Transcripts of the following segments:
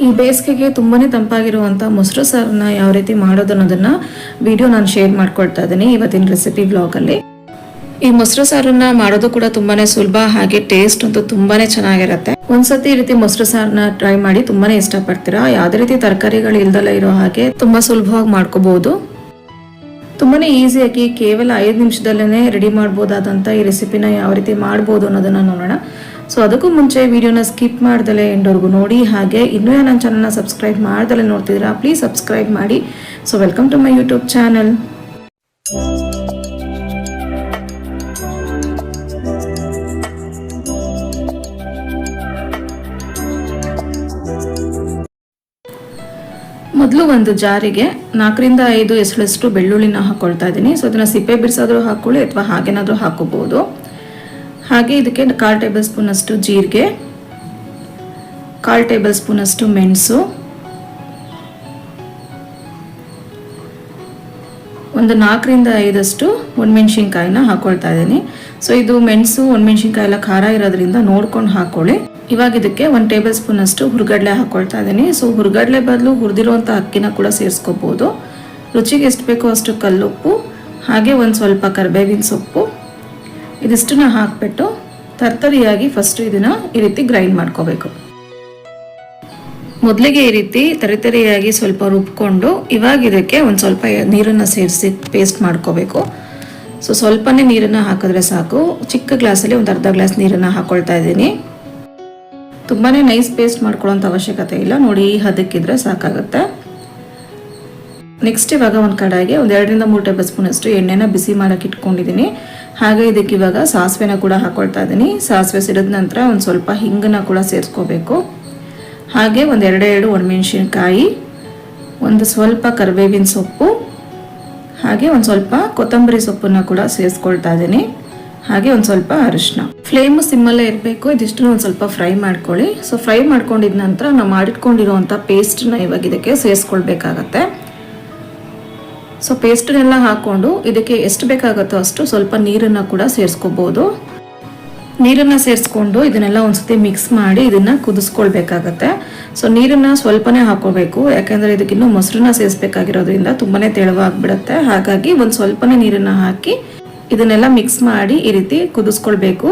ಈ ಬೇಸಿಗೆಗೆ ತುಂಬಾ ತಂಪಾಗಿರುವಂಥ ಮೊಸರು ಸಾರನ್ನ ಯಾವ ರೀತಿ ಮಾಡೋದು ಅನ್ನೋದನ್ನ ವಿಡಿಯೋ ನಾನು ಶೇರ್ ಮಾಡ್ಕೊಳ್ತಾ ಇದ್ದೀನಿ ಇವತ್ತಿನ ರೆಸಿಪಿ ಬ್ಲಾಗಲ್ಲಿ ಈ ಮೊಸರು ಸಾರನ್ನ ಮಾಡೋದು ಕೂಡ ತುಂಬಾನೇ ಸುಲಭ ಹಾಗೆ ಟೇಸ್ಟ್ ಅಂತೂ ತುಂಬಾನೇ ಚೆನ್ನಾಗಿರುತ್ತೆ. ಒಂದ್ಸತಿ ಈ ರೀತಿ ಮೊಸರು ಸಾರನ್ನ ಟ್ರೈ ಮಾಡಿ ತುಂಬಾನೇ ಇಷ್ಟಪಡ್ತೀರಾ? ಯಾವುದೇ ರೀತಿ ತರಕಾರಿಗಳು ಇಲ್ದಲ್ಲ ಇರೋ ಹಾಗೆ ತುಂಬಾ ಸುಲಭವಾಗಿ ಮಾಡ್ಕೋಬಹುದು ತುಂಬಾನೇ ಈಸಿಯಾಗಿ ಕೇವಲ ಐದು ನಿಮಿಷದಲ್ಲೇ ರೆಡಿ ಮಾಡ್ಬೋದಾದಂಥ ಈ ರೆಸಿಪಿನ ಯಾವ ರೀತಿ ಮಾಡ್ಬೋದು ಅನ್ನೋದನ್ನು ನೋಡೋಣ. ಸೊ ಅದಕ್ಕೂ ಮುಂಚೆ ವಿಡಿಯೋನ ಸ್ಕಿಪ್ ಮಾಡ್ದಲೆ ಎಂಡೋರ್ಗೂ ನೋಡಿ, ಹಾಗೆ ಇನ್ನೂ ನನ್ನ ಚಾನಲ್ನ ಸಬ್ಸ್ಕ್ರೈಬ್ ಮಾಡ್ದಲೆ ನೋಡ್ತಿದ್ದೀರಾ ಪ್ಲೀಸ್ ಸಬ್ಸ್ಕ್ರೈಬ್ ಮಾಡಿ. So welcome to my YouTube channel ಮೊದಲು ಒಂದು ಜಾರಿಗೆ ನಾಲ್ಕರಿಂದ ಐದು ಎಸಳಷ್ಟು ಬೆಳ್ಳುಳ್ಳಿನ ಹಾಕ್ಕೊಳ್ತಾ ಇದ್ದೀನಿ. ಸೊ ಅದನ್ನು ಸಿಪ್ಪೆ ಬಿಡಿಸಾದ್ರೂ ಹಾಕ್ಕೊಳ್ಳಿ ಅಥವಾ ಹಾಗೇನಾದರೂ ಹಾಕೋಬೋದು ಹಾಗೆ ಇದಕ್ಕೆ ಕಾಲು ಟೇಬಲ್ ಸ್ಪೂನಷ್ಟು ಜೀರಿಗೆ, ಕಾಲು ಟೇಬಲ್ ಸ್ಪೂನಷ್ಟು ಮೆಣಸು, ಒಂದು ನಾಲ್ಕರಿಂದ ಐದಷ್ಟು ಒಣಮೆಣ್ಸಿನ್ಕಾಯಿನ ಹಾಕ್ಕೊಳ್ತಾ ಇದ್ದೀನಿ. ಸೊ ಇದು ಮೆಣಸು, ಒಣಮೆಣ್ಸಿನ್ಕಾಯಿ ಎಲ್ಲ ಖಾರ ಇರೋದ್ರಿಂದ ನೋಡ್ಕೊಂಡು ಹಾಕೊಳ್ಳಿ ಇವಾಗ ಇದಕ್ಕೆ ಒಂದು ಟೇಬಲ್ ಸ್ಪೂನ್ ಅಷ್ಟು ಹುರ್ಗಡ್ಲೆ ಹಾಕೊಳ್ತಾ ಇದ್ದೀನಿ. ಸೊ ಹುರ್ಗಡ್ಲೆ ಬದಲು ಹುರಿದಿರುವಂಥ ಅಕ್ಕಿನ ಕೂಡ ಸೇರಿಸ್ಕೋಬೋದು. ರುಚಿಗೆ ಎಷ್ಟು ಬೇಕೋ ಅಷ್ಟು ಕಲ್ಲುಪ್ಪು, ಹಾಗೆ ಒಂದು ಸ್ವಲ್ಪ ಕರ್ಬೇವಿನ ಸೊಪ್ಪು. ಇದಿಷ್ಟನ್ನ ಹಾಕಿಬಿಟ್ಟು ತರ್ತರಿಯಾಗಿ ಫಸ್ಟ್ ಇದನ್ನ ಈ ರೀತಿ ಗ್ರೈಂಡ್ ಮಾಡ್ಕೋಬೇಕು. ಮೊದಲಿಗೆ ಈ ರೀತಿ ತರಿತರಿಯಾಗಿ ಸ್ವಲ್ಪ ರುಬ್ಕೊಂಡು ಇವಾಗ ಇದಕ್ಕೆ ಒಂದು ಸ್ವಲ್ಪ ನೀರನ್ನು ಸೇರಿಸಿ ಪೇಸ್ಟ್ ಮಾಡ್ಕೋಬೇಕು. ಸೊ ಸ್ವಲ್ಪನೇ ನೀರನ್ನು ಹಾಕಿದ್ರೆ ಸಾಕು. ಚಿಕ್ಕ ಗ್ಲಾಸಲ್ಲಿ ಒಂದು ಅರ್ಧ ಗ್ಲಾಸ್ ನೀರನ್ನು ಹಾಕೊಳ್ತಾ ಇದ್ದೀನಿ. ತುಂಬಾ ನೈಸ್ ಪೇಸ್ಟ್ ಮಾಡ್ಕೊಳ್ಳೋಂಥ ಅವಶ್ಯಕತೆ ಇಲ್ಲ. ನೋಡಿ, ಈ ಹದಕ್ಕಿದ್ರೆ ಸಾಕಾಗುತ್ತೆ. ನೆಕ್ಸ್ಟ್ ಇವಾಗ ಒಂದು ಕಡಾಯಿಗೆ ಒಂದು ಎರಡರಿಂದ ಮೂರು ಟೇಬಲ್ ಸ್ಪೂನ್ ಅಷ್ಟು ಎಣ್ಣೆನ ಬಿಸಿ ಮಾಡೋಕೆ ಇಟ್ಕೊಂಡಿದ್ದೀನಿ ಹಾಗೆ ಇದಕ್ಕೆ ಇವಾಗ ಸಾಸಿವೆನ ಕೂಡ ಹಾಕೊಳ್ತಾ ಇದ್ದೀನಿ ಸಾಸಿವೆ ಸಿಡಿದ ನಂತರ ಒಂದು ಸ್ವಲ್ಪ ಹಿಂಗನ್ನ ಕೂಡ ಸೇರಿಸ್ಕೋಬೇಕು. ಹಾಗೆ ಒಂದು ಎರಡೆರಡು ಒಣಮೆಣಸಿನ್ಕಾಯಿ, ಒಂದು ಸ್ವಲ್ಪ ಕರಿಬೇವಿನ ಸೊಪ್ಪು, ಹಾಗೆ ಒಂದು ಸ್ವಲ್ಪ ಕೊತ್ತಂಬರಿ ಸೊಪ್ಪನ್ನು ಕೂಡ ಸೇರಿಸ್ಕೊಳ್ತಾ ಇದ್ದೀನಿ ಹಾಗೆ ಒಂದು ಸ್ವಲ್ಪ ಅರಿಶಿನ ಫ್ಲೇಮ್ ಸಿಮ್ಮಲ್ಲೇ ಇರಬೇಕು ಇದಿಷ್ಟು ಒಂದು ಸ್ವಲ್ಪ ಫ್ರೈ ಮಾಡ್ಕೊಳ್ಳಿ. ಸೊ ಫ್ರೈ ಮಾಡ್ಕೊಂಡಿದ ನಂತರ ನಾವು ಮಾಡಿಟ್ಕೊಂಡಿರುವಂಥ ಪೇಸ್ಟ್ನ ಇವಾಗ ಇದಕ್ಕೆ ಸೇರಿಸ್ಕೊಳ್ಬೇಕಾಗತ್ತೆ. ಸೊ ಪೇಸ್ಟನ್ನೆಲ್ಲ ಹಾಕ್ಕೊಂಡು ಇದಕ್ಕೆ ಎಷ್ಟು ಬೇಕಾಗುತ್ತೋ ಅಷ್ಟು ಸ್ವಲ್ಪ ನೀರನ್ನು ಕೂಡ ಸೇರಿಸ್ಕೋಬೋದು. ನೀರನ್ನು ಸೇರಿಸ್ಕೊಂಡು ಇದನ್ನೆಲ್ಲ ಒಂದ್ಸತಿ ಮಿಕ್ಸ್ ಮಾಡಿ ಇದನ್ನ ಕುದಿಸ್ಕೊಳ್ಬೇಕಾಗತ್ತೆ. ಸೊ ನೀರನ್ನ ಸ್ವಲ್ಪನೇ ಹಾಕೋಬೇಕು. ಯಾಕಂದ್ರೆ ಇದಕ್ಕಿನ್ನೂ ಮೊಸರನ್ನ ಸೇರಿಸ್ಬೇಕಾಗಿರೋದ್ರಿಂದ ತುಂಬಾನೇ ತೆಳುವಾಗ್ಬಿಡುತ್ತೆ. ಹಾಗಾಗಿ ಒಂದು ಸ್ವಲ್ಪನೇ ನೀರನ್ನ ಹಾಕಿ ಇದನ್ನೆಲ್ಲ ಮಿಕ್ಸ್ ಮಾಡಿ ಈ ರೀತಿ ಕುದಿಸ್ಕೊಳ್ಬೇಕು.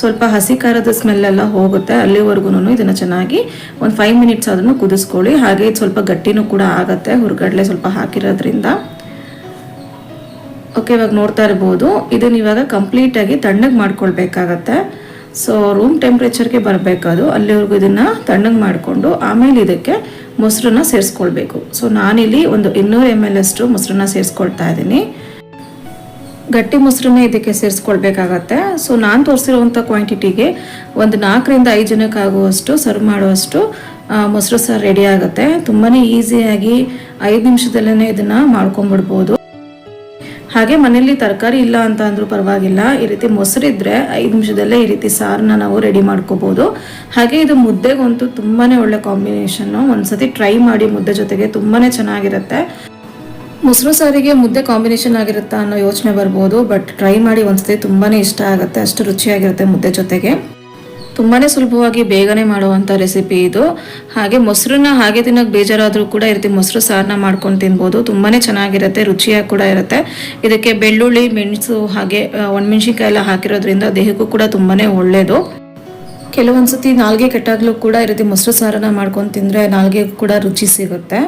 ಸ್ವಲ್ಪ ಹಸಿ ಖಾರದ ಸ್ಮೆಲ್ ಎಲ್ಲ ಹೋಗುತ್ತೆ ಅಲ್ಲಿವರೆಗೂ ಇದನ್ನ ಚೆನ್ನಾಗಿ ಒಂದು ಫೈವ್ ಮಿನಿಟ್ಸ್ ಅದನ್ನು ಕುದಿಸ್ಕೊಳ್ಳಿ. ಹಾಗೆ ಸ್ವಲ್ಪ ಗಟ್ಟಿನೂ ಕೂಡ ಆಗುತ್ತೆ ಹುರ್ಗಡ್ಲೆ ಸ್ವಲ್ಪ ಹಾಕಿರೋದ್ರಿಂದ. ಓಕೆ ಇವಾಗ ನೋಡ್ತಾ ಇರ್ಬೋದು. ಇದನ್ನ ಇವಾಗ ಕಂಪ್ಲೀಟಾಗಿ ತಣ್ಣಗೆ ಮಾಡ್ಕೊಳ್ಬೇಕಾಗತ್ತೆ. ಸೊ ರೂಮ್ ಟೆಂಪ್ರೇಚರ್ಗೆ ಬರಬೇಕದು ಅಲ್ಲಿವರೆಗೂ ಇದನ್ನು ತಣ್ಣಗೆ ಮಾಡಿಕೊಂಡು ಆಮೇಲೆ ಇದಕ್ಕೆ ಮೊಸರನ್ನ ಸೇರಿಸ್ಕೊಳ್ಬೇಕು. ಸೊ ನಾನಿಲ್ಲಿ ಒಂದು ಇನ್ನೂರು ಎಂ ಎಲ್ ಅಷ್ಟು ಮೊಸರನ್ನ ಸೇರಿಸ್ಕೊಳ್ತಾ ಇದ್ದೀನಿ. ಗಟ್ಟಿ ಮೊಸರನ್ನೇ ಇದಕ್ಕೆ ಸೇರಿಸ್ಕೊಳ್ಬೇಕಾಗತ್ತೆ. ಸೊ ನಾನು ತೋರಿಸಿರುವಂಥ ಕ್ವಾಂಟಿಟಿಗೆ ಒಂದು ನಾಲ್ಕರಿಂದ ಐದು ಜನಕ್ಕೆ ಆಗುವಷ್ಟು ಸರ್ವ್ ಮಾಡುವಷ್ಟು ಮೊಸರು ಸಾರು ರೆಡಿ ಆಗುತ್ತೆ. ತುಂಬಾ ಈಸಿಯಾಗಿ ಐದು ನಿಮಿಷದಲ್ಲೇ ಇದನ್ನು ಮಾಡ್ಕೊಂಬಿಡ್ಬೋದು ಹಾಗೆ ಮನೆಯಲ್ಲಿ ತರಕಾರಿ ಇಲ್ಲ ಅಂತ ಅಂದರೂ ಪರವಾಗಿಲ್ಲ. ಈ ರೀತಿ ಮೊಸರಿದ್ರೆ ಐದು ನಿಮಿಷದಲ್ಲೇ ಈ ರೀತಿ ಸಾರನ್ನ ನಾವು ರೆಡಿ ಮಾಡ್ಕೋಬೋದು. ಹಾಗೆ ಇದು ಮುದ್ದೆಗಂತೂ ತುಂಬಾ ಒಳ್ಳೆ ಕಾಂಬಿನೇಷನ್ ಒಂದ್ಸತಿ ಟ್ರೈ ಮಾಡಿ ಮುದ್ದೆ ಜೊತೆಗೆ ತುಂಬಾ ಚೆನ್ನಾಗಿರುತ್ತೆ. ಮೊಸರು ಸಾರಿಗೆ ಮುದ್ದೆ ಕಾಂಬಿನೇಷನ್ ಆಗಿರುತ್ತಾ ಅನ್ನೋ ಯೋಚನೆ ಬರ್ಬೋದು ಬಟ್ ಟ್ರೈ ಮಾಡಿ ಒಂದ್ಸತಿ ತುಂಬಾನೇ ಇಷ್ಟ ಆಗುತ್ತೆ, ಅಷ್ಟು ರುಚಿಯಾಗಿರುತ್ತೆ ಮುದ್ದೆ ಜೊತೆಗೆ. ತುಂಬಾನೇ ಸುಲಭವಾಗಿ ಬೇಗನೆ ಮಾಡುವಂಥ ರೆಸಿಪಿ ಇದು. ಹಾಗೆ ಮೊಸರನ್ನ ಹಾಗೆ ತಿನ್ನೋಕೆ ಬೇಜಾರಾದರೂ ಕೂಡ ಈ ಮೊಸರು ಸಾರನ್ನ ಮಾಡ್ಕೊಂಡು ತಿನ್ಬೋದು. ತುಂಬಾನೇ ಚೆನ್ನಾಗಿರುತ್ತೆ, ರುಚಿಯಾಗಿ ಕೂಡ ಇರುತ್ತೆ. ಇದಕ್ಕೆ ಬೆಳ್ಳುಳ್ಳಿ, ಮೆಣಸು ಹಾಗೆ ಒಣಮೆಣ್ಸಿನ್ಕಾಯಿ ಎಲ್ಲ ಹಾಕಿರೋದ್ರಿಂದ ದೇಹಕ್ಕೂ ಕೂಡ ತುಂಬಾನೇ ಒಳ್ಳೆಯದು ಕೆಲವೊಂದ್ಸತಿ ನಾಲ್ಗೆ ಕೆಟ್ಟಾಗಲೂ ಕೂಡ ಈ ಮೊಸರು ಸಾರನ್ನ ಮಾಡ್ಕೊಂಡು ತಿಂದರೆ ನಾಲ್ಗೆ ಕೂಡ ರುಚಿ ಸಿಗುತ್ತೆ.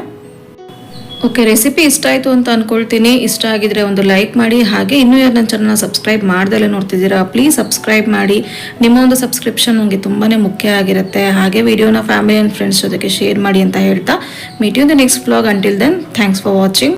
ಓಕೆ ರೆಸಿಪಿ ಇಷ್ಟ ಆಯಿತು ಅಂತ ಅನ್ಕೊಳ್ತೀನಿ. ಇಷ್ಟ ಆಗಿದ್ರೆ ಒಂದು ಲೈಕ್ ಮಾಡಿ. ಹಾಗೆ ಇನ್ನೂ ಯಾರು ನನ್ನ ಚಾನಲ್ನ ಸಬ್ಸ್ಕ್ರೈಬ್ ಮಾಡ್ದಲ್ಲೇ ನೋಡ್ತಿದ್ದೀರಾ ಪ್ಲೀಸ್ ಸಬ್ಸ್ಕ್ರೈಬ್ ಮಾಡಿ. ನಿಮ್ಮ ಒಂದು ಸಬ್ಸ್ಕ್ರಿಪ್ಷನ್ ನನಗೆ ತುಂಬಾ ಮುಖ್ಯ ಆಗಿರುತ್ತೆ. ಹಾಗೆ ವಿಡಿಯೋನ ಫ್ಯಾಮಿಲಿ ಆ್ಯಂಡ್ ಫ್ರೆಂಡ್ಸ್ ಜೊತೆಗೆ ಶೇರ್ ಮಾಡಿ ಅಂತ ಹೇಳ್ತಾ. Meet you the next blog until then thanks for watching